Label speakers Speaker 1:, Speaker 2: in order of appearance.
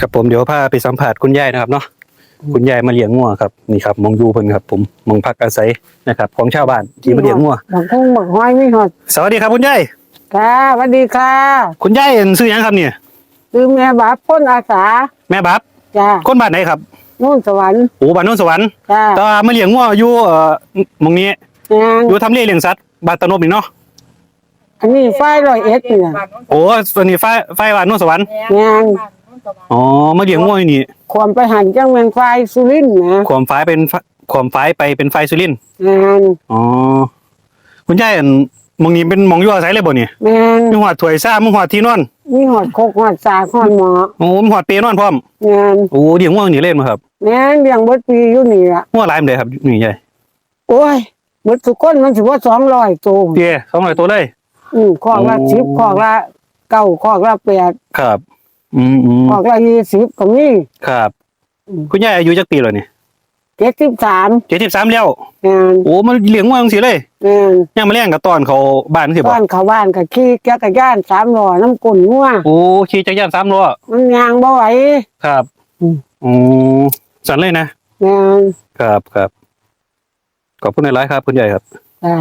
Speaker 1: ครับผมเดี๋ยวพาไปสัมผัสคุณยายนะครับเนาะคุณยายมาเลี้ยงงัวครับนี่ครับมองอยูเพิ่นครับ ผมมองพักอาศัยนะครับ ของชาวบ้านที่มาเลี้ยงงัว
Speaker 2: บักคงบักห้อยไม่หอด
Speaker 1: สวัสดีครับคุณยาย
Speaker 2: ค่ะสวัสดีค่ะ
Speaker 1: คุณยายซื้อหยังครับเนี่ย
Speaker 2: คือแม่บาปพ้นอาสา
Speaker 1: แม่บับ
Speaker 2: จ้า
Speaker 1: คนบ้านไหนครับ
Speaker 2: นู่นสวรรค์
Speaker 1: โอ้บ้านโนนสวรรค์
Speaker 2: จ้า
Speaker 1: แต่ว่ามาเลี้ยงงัวอยู่เอ่อหมองนี้
Speaker 2: งาน
Speaker 1: อยู่ทำเลเลี้ยงสัตว์บ้านตะนบนี่เนาะ
Speaker 2: อันนี้ไฟร้อยเอ็ดเนี่ย
Speaker 1: โอ้ตัวนี้ไฟไฟบ้านโนนสวรรค์
Speaker 2: งาน
Speaker 1: อ๋อมาเลี้ยงงัวอยู่นี่
Speaker 2: ความไปหันจังเมืองไฟสุรินทร์นะ
Speaker 1: ความไฟเป็นไฟความไฟไปเป็นไฟสุรินทร์
Speaker 2: งาน
Speaker 1: อ๋อคุณยายอันหมองนี้เป็นหมองอยู่อาศัยเลยบ่เนี่ย
Speaker 2: แมน
Speaker 1: มีหอดถ้วยซ่ามีหอดที่นอน
Speaker 2: มีหอดโคกหอดสากหอดหมอ
Speaker 1: โอ้มีหอดเปรย์นอนพร้อม
Speaker 2: งาน
Speaker 1: โอ้เดี๋ยวง่วงนี่เล่นมาครับ
Speaker 2: แม่นเลี้ยงเบิดปีอยู่นี่ละ
Speaker 1: ง่วงหลายมันเลยครับนี่ใหญ่
Speaker 2: โอ้ยเบิดทุกคนมันถือว่าสองร้อยตัว
Speaker 1: เตี้ยสองร้อยตัวเลย
Speaker 2: อืมคอกละ
Speaker 1: โอ้
Speaker 2: สิบคอกละเก้าคอกละแปด
Speaker 1: ครับ อืมอืม
Speaker 2: คอกละยี่สิบก็มี
Speaker 1: ครับ
Speaker 2: อืม
Speaker 1: คุณยายอายุจักปีแล้วนี่
Speaker 2: เจ็ดสิบสาม
Speaker 1: เจ็ดสิบสามแล้ว
Speaker 2: งาน
Speaker 1: โอ้มันเลี้ยงง่วงสิเลย
Speaker 2: งาน
Speaker 1: ยังมาเลี้ยงกับตอนเขาบ้านสิบ่
Speaker 2: บ้านเขาบ้านกับขี่จักรยานสามล้อน้ำกุ่นงัว
Speaker 1: โอ้ขี่จักรยานสามล้อ
Speaker 2: มันยางบ่ไหว
Speaker 1: ครับ
Speaker 2: อืม
Speaker 1: โอ้สันเลยนะ
Speaker 2: งาน
Speaker 1: ครับครับขอบคุณหลายๆครับ คุณยายครับ
Speaker 2: อ่า